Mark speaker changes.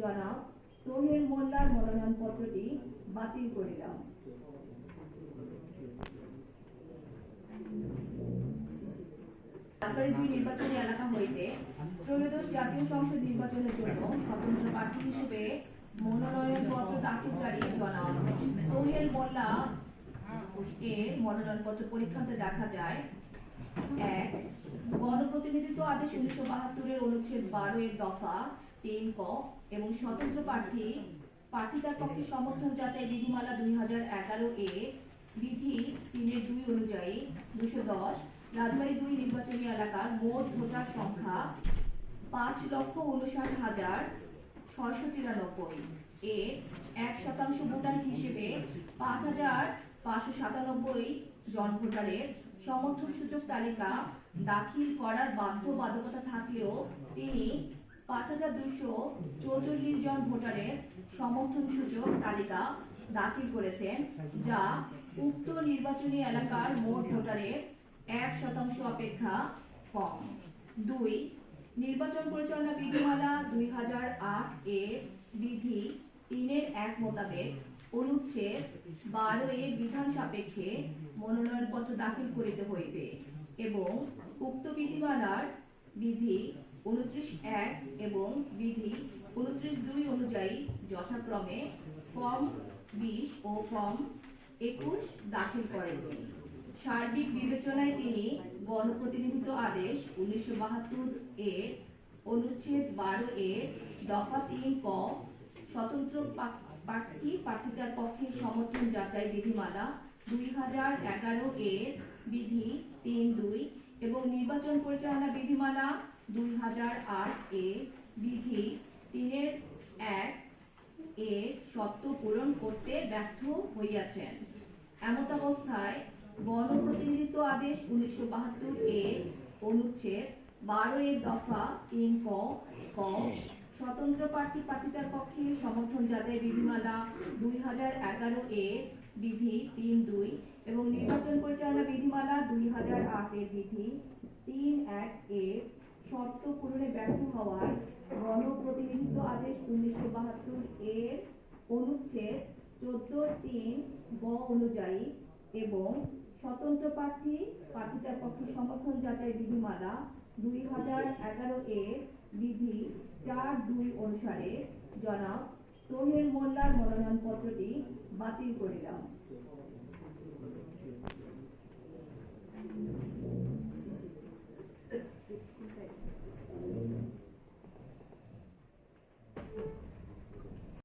Speaker 1: জনাব সোহেল মোল্লার মনোনয়নপত্রটি বাতিল করিলাম সরকারি দুই নির্বাচনী এলাকা হইতে ত্রয়োদশ জাতীয় সংসদ নির্বাচনের জন্য স্বতন্ত্র প্রার্থী হিসেবে মনোনয়নপত্র দাখিলকারী জনাব সোহেল মোল্লা এর মনোনয়নপত্র পরীক্ষাতে দেখা যায় এক, গণপ্রতিনিধিত্ব আদেশ উনিশশো বাহাত্তরের অনুচ্ছেদ বারো এর দফা তিন ক এবং স্বতন্ত্র প্রার্থী প্রার্থিতার পক্ষে সমর্থন যাচাই বিধিমালা দুই হাজার এগারো এ বিধি তিনের দুই অনুযায়ী দুশো দশ, রাজবাড়ী দুই নির্বাচনী এলাকার মোট ভোটার সংখ্যা পাঁচ লক্ষ উনষাট হাজার ছয়শো তিরানব্বই। এর এক শতাংশ ভোটার হিসেবে পাঁচ হাজার পাঁচশো সাতানব্বই জন ভোটারের সমর্থন সূচক তালিকা দাখিল করার বাধ্যবাধকতা থাকলেও তিনি পাঁচ হাজার দুশো চৌচল্লিশ জন ভোটারের সমর্থন সূচক তালিকা দাখিল করেছেন, যা উক্ত নির্বাচনী এলাকার মোট ভোটারের এক শতাংশ অপেক্ষা কম। দুই, নির্বাচন পরিচালনা বিধিমালা দুই হাজার আট এর বিধি তিনের এক মোতাবেক অনুচ্ছেদ বারো এর বিধান সাপেক্ষে মনোনয়নপত্র দাখিল করিতে হইবে এবং উক্ত বিধিমালার বিধি উনত্রিশ এক এবং বিধি উনত্রিশ দুই অনুযায়ী যথাক্রমে ফর্ম বিশ ও ফর্ম একুশ দাখিল করেন। সার্বিক বিবেচনায় তিনি গণপ্রতিনিধিত্ব আদেশ উনিশশো বাহাত্তর এর অনুচ্ছেদ বারো এর দফা তিন ক স্বতন্ত্র প্রার্থী প্রার্থিতার পক্ষে সমর্থন যাচাই বিধিমালা দুই হাজার এগারো এর বিধি তিন দুই এবং নির্বাচন পরিচালনা বিধিমালা দুই হাজার আট এ বিধি তিনের এক এ শর্ত পূরণ করতে ব্যর্থ হইয়াছেন। এমতাবস্থায় গণপ্রতিনিধিত্ব আদেশ উনিশশো বাহাত্তর এর অনুচ্ছেদ বারো এর দফা তিন ক ক স্বতন্ত্র প্রার্থী প্রার্থিতার পক্ষে সমর্থন যাচাই বিধিমালা দুই হাজার এগারো এর বিধি তিন দুই এবং নির্বাচন পরিচালনা বিধিমালা দুই হাজার আট এর বিধি তিন এক এর শর্ত পূরণে ব্যর্থ হওয়ায় গণপ্রতিনিধিত্ব আদেশ উনিশশো বাহাত্তর এর অনুচ্ছেদ চোদ্দ তিন ব অনুযায়ী এবং স্বতন্ত্র প্রার্থী প্রার্থীতার পক্ষে সমর্থন যাচাই বিধিমালা দুই হাজার এগারো এর বিধি চার দুই অনুসারে জনাব সোহেল মোল্লার মনোনয়নপত্রটি বাতিল করিলাম Thank you.